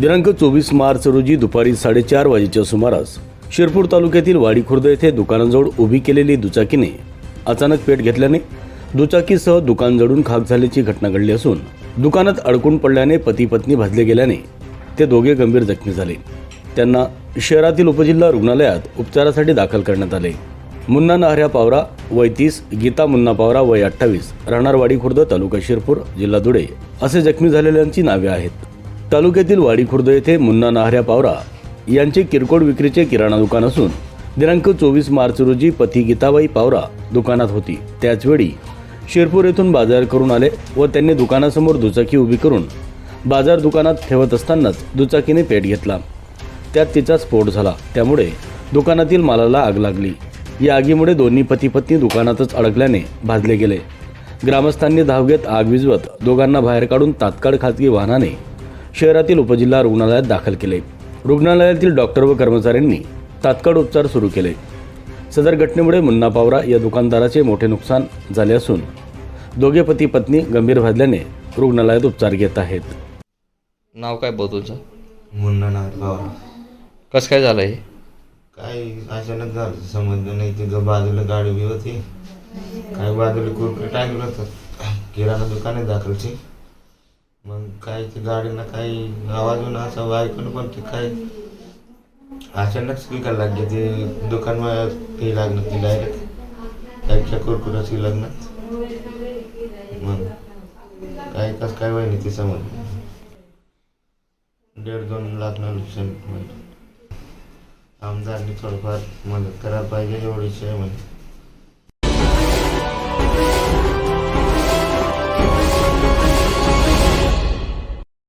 दिनांक चोवीस मार्च रोजी दुपारी साडेचार वाजेच्या सुमारास शिरपूर तालुक्यातील वाडी खुर्द येथे दुकानाजवळ उभी केलेली दुचाकीने अचानक पेट घेतल्याने दुचाकीसह दुकान जडून खाक झाल्याची घटना घडली असून दुकानात अडकून पडल्याने पती पत्नी भाजले गेल्याने ते दोघे गंभीर जखमी झाले. त्यांना शहरातील उपजिल्हा रुग्णालयात उपचारासाठी दाखल करण्यात आले. मुन्ना नाहऱ्या पावरा वय तीस गीता मुन्ना पावरा वय अठ्ठावीस राहणार वाडी खुर्द तालुका शिरपूर जिल्हा धुळे असे जखमी झालेल्यांची नावे आहेत. तालुक्यातील वाडी खुर्द येथे मुन्ना नाहऱ्या पावरा यांचे किरकोळ विक्रीचे किराणा दुकान असून दिनांक चोवीस मार्च रोजी पती गीताबाई पावरा दुकानात होती. त्याचवेळी शिरपूर येथून बाजार करून आले व त्यांनी दुकानासमोर दुचाकी उभी करून बाजार दुकानात ठेवत असतानाच दुचाकीने पेट घेतला. त्यात तिचा स्फोट झाला. त्यामुळे दुकानातील मालाला आग लागली. या आगीमुळे दोन्ही पती पत्नी दुकानातच अडकल्याने भाजले गेले. ग्रामस्थांनी धाव घेत आग विझवत दोघांना बाहेर काढून तात्काळ खाजगी वाहनाने शहरातील उपजिल्हा रुग्णालयात दाखल केले. रुग्णालयातील डॉक्टर व कर्मचाऱ्यांनी तात्काळ उपचार सुरू केले. सदर घटनेमुळे मुन्ना पावरा या दुकानदाराचे मोठे नुकसान झाले असून दोघे पती पत्नी गंभीर भाजल्याने रुग्णालयात उपचार घेत आहेत. नाव काय भाऊ तुझं मुन्ना नाथ कसं काय झालं हे? काय अचानक झालं समजलं नाही. तिथं बाजूला गाडी बी होती. काय बाजूला कुरकुरे टाकलं होतं. किराणा दुकान आहे दाखलची. मग काय ते गाडीनं काही आवाज येऊन असं ऐकून पण ते काय अचानक स्पीकर लागले. ते दुकान ते लागलं ती डायरेक्ट त्याच्या कुरकुराची लग्नात मग काय कस काय व्हायला ते समजलं दीड दोन लाख नुकसान म्हणजे आमदारनी थोडंफार मदत करायला पाहिजे एवढीच आहे म्हणजे